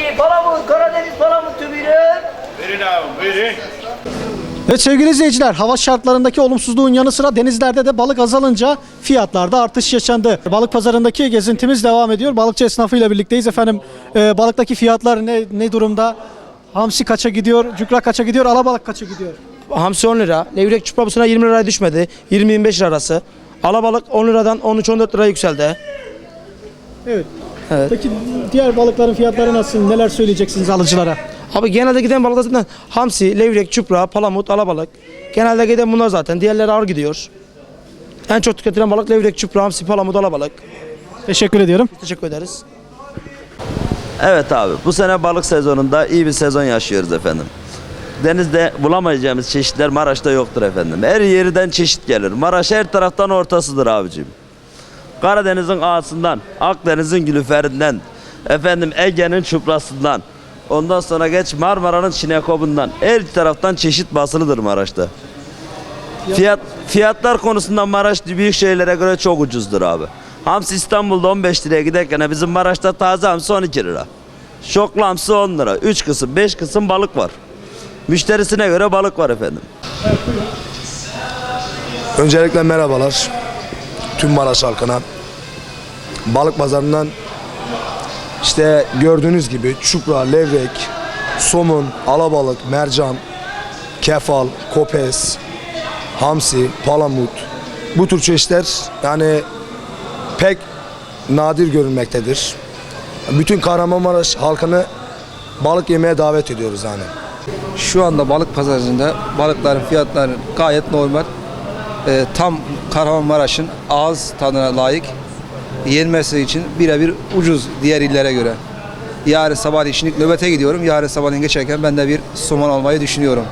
hamsi, palamut, Karadeniz palamutu buyurun. Verin abi verin. Evet sevgili izleyiciler hava şartlarındaki olumsuzluğun yanı sıra denizlerde de balık azalınca fiyatlarda artış yaşandı. Balık pazarındaki gezintimiz devam ediyor. Balıkçı esnafıyla birlikteyiz efendim. Ee, balıktaki fiyatlar ne ne durumda? Hamsi kaça gidiyor? Cükra kaça gidiyor? Alabalık kaça gidiyor? Hamsi 10 lira. Levrek çuprabısına 20 liraya düşmedi. 20-25 lira arası. Alabalık 10 liradan 13-14 liraya yükseldi. Evet. Evet. Peki diğer balıkların fiyatları nasıl? Neler söyleyeceksiniz alıcılara? Abi genelde giden balıklar zaten hamsi, levrek, çupra, palamut, alabalık. Genelde giden bunlar zaten. Diğerleri ağır gidiyor. En çok tüketilen balık levrek, çupra, hamsi, palamut, alabalık. Teşekkür ediyorum. Teşekkür ederiz. Evet abi bu sene balık sezonunda iyi bir sezon yaşıyoruz efendim. Denizde bulamayacağımız çeşitler Maraş'ta yoktur efendim. Her yerden çeşit gelir. Maraş her taraftan ortasıdır abicim. Karadeniz'in ağasından, Akdeniz'in gülüferinden, efendim Ege'nin çuprasından, ondan sonra geç Marmara'nın çinekobundan, her taraftan çeşit basılıdır Maraş'ta. Fiyat, fiyatlar konusunda Maraş büyük şehirlere göre çok ucuzdur abi. Hamsi İstanbul'da 15 liraya giderken bizim Maraş'ta taze hamsi 12 lira. Şoklu hamsi 10 lira. 3 kısım 5 kısım balık var. Müşterisine göre balık var efendim. Öncelikle merhabalar tüm Maraş halkına. Balık pazarından işte gördüğünüz gibi çupra, levrek, somun, alabalık, mercan, kefal, kopes, hamsi, palamut bu tür çeşitler yani pek nadir görülmektedir. Bütün Kahramanmaraş halkını balık yemeye davet ediyoruz yani. Şu anda balık pazarında balıkların fiyatları gayet normal. Ee, tam Kahramanmaraş'ın ağız tadına layık yenmesi için birebir ucuz diğer illere göre. Yarın sabah şimdi nöbete gidiyorum. Yarın sabahleyin geçerken ben de bir somon almayı düşünüyorum.